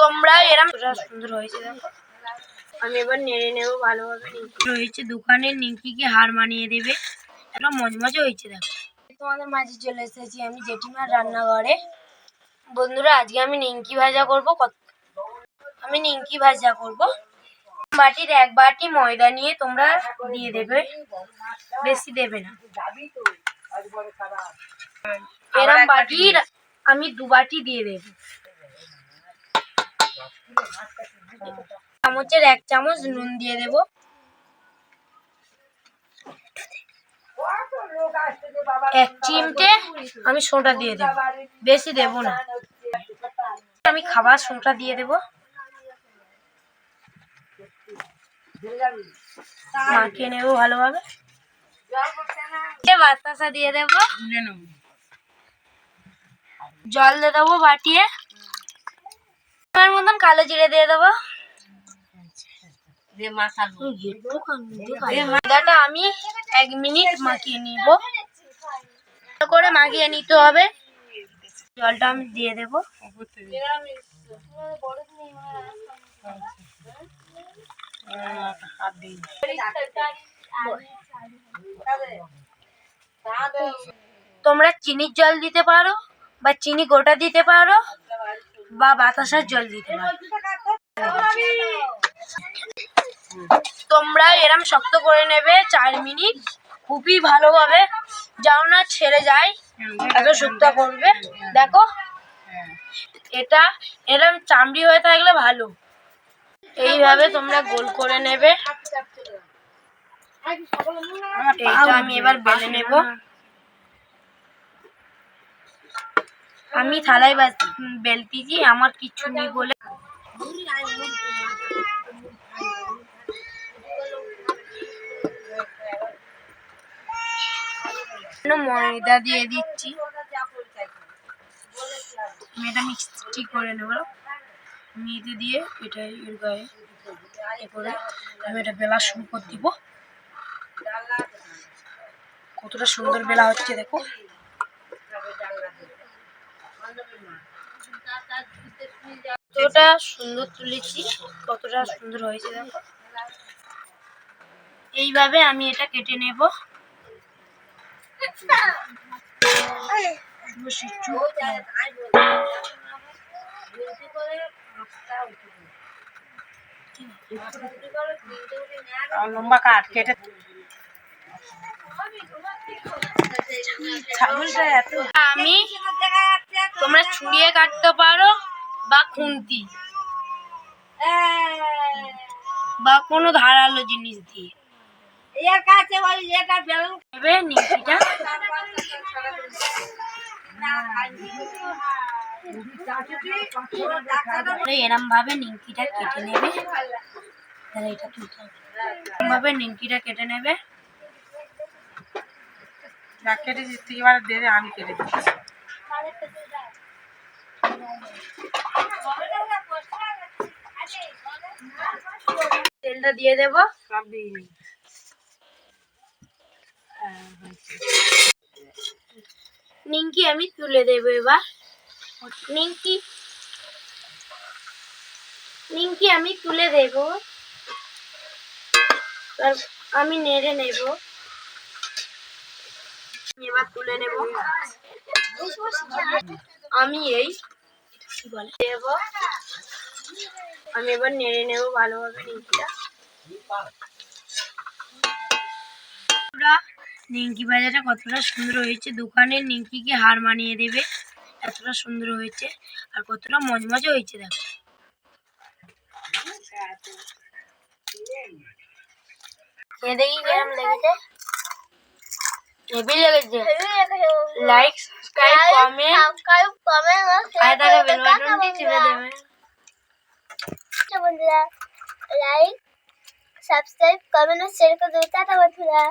তোমরা এরম সুন্দর হয়েছে, দেখো। আমি এবার নেড়ে নেব ভালোভাবে নিমকি হয়েছে দোকানের নিমকিকে হার মানিয়ে দেবে। একটা মজমজে হয়েছে, দেখো। তোমাদের মাঝে চলে এসেছি আমি জেঠিমার রান্নাঘরে। বন্ধুরা, আজকে আমি নিমকি ভাজা করব। আমি নিমকি ভাজা করব। বাটির এক বাটি ময়দা নিয়ে তোমরা দিয়ে দেবে। বেশি দেবে না। এরম বাটির আমি দু বাটি দিয়ে দেব। চামচের এক চামচ নুন দিয়ে দেব। এক চিমটে আমি সোঁটা দিয়ে দেব। বেশি দেব না। আমি খাবার সোঁটা দিয়ে দেব। মাখিয়ে নেব ভালোভাবে। বাতাসা দিয়ে দেবো। জল দিয়ে দেবো বাটিয়ে। কালো জিরে দিয়ে দেবো। ময়দাটা আমি এক মিনিট মাখিয়ে নিব। করে মাখিয়ে নিতে হবে। জলটা আমি দিয়ে দেব। তোমরা চিনির জল দিতে পারো বা চিনি গোটা দিতে পারো। বা বাতাসার জল দিতে তোমরা এরম শক্ত করে নেবে চার মিনিট। খুবই ভালোভাবে। যাও না ছেড়ে যায় এত শুক্তা করবে। দেখো। এটা এরম চামড়ি হয়ে থাকলে ভালো। এইভাবে তোমরা গোল করে নেবে। এইটা আমি এবার বেলে নেব। আমি থালায় বেলতেছি আমার কিচ্ছু নেই বলে ময়দা দিয়ে দিচ্ছি। মেয়েটা মিক্সটি করে নেব। মেয়েতে দিয়ে এটা এর গায়ে এ করে আমি এটা বেলা শুরু করে দিব। কতটা সুন্দর বেলা হচ্ছে দেখো। কতটা সুন্দর তুলেছি কতটা সুন্দর হয়েছে দেখো এইভাবে আমি এটা কেটে নেব। লম্বা কাঠ কেটে আমি তোমরা ছুরিয়ে কাটতে পারো বা খুন্তি। বা কোনো ধারালো জিনিস দিয়ে। এর কাছে ওই এটা বেলুন নেবে নিমকিটা এরম ভাবে নিমকিটা কেটে নেবে। তাহলে এটা তুলতে হবে এরম ভাবে নিমকিটা কেটে নেবে। কেটে দিচ্ছি এবার দেবে আমি কেটে দিচ্ছি। তেলটা দিয়ে দেবো। সব দিয়ে দিই নিমকি আমি তুলে দেবো এবার। নিমকি নিমকি আমি তুলে দেব। আমি নেড়ে নেব। এবার তুলে নেব। আমি এই দেব। আমি এবার নেড়ে নেব ভালোভাবে নিমকিটা। বন্ধুরা, নিমকি ভাজাটা কতটা সুন্দর হয়েছে। দোকানের নিমকিকে হার মানিয়ে দেবে এতটা সুন্দর হয়েছে আর কতটা মজমজে হয়েছে দেখো। দেখি কেরম লেগেছে। হেভি লেগেছে। লাইক সাবস্ক্রাইব কমেন্ট আর তাকে বেল বাটনটি টিপে দেবে। বন্ধুরা। লাইক সাবস্ক্রাইব কমেন্ট ও শেয়ার করে দেবে টাটা বন্ধুরা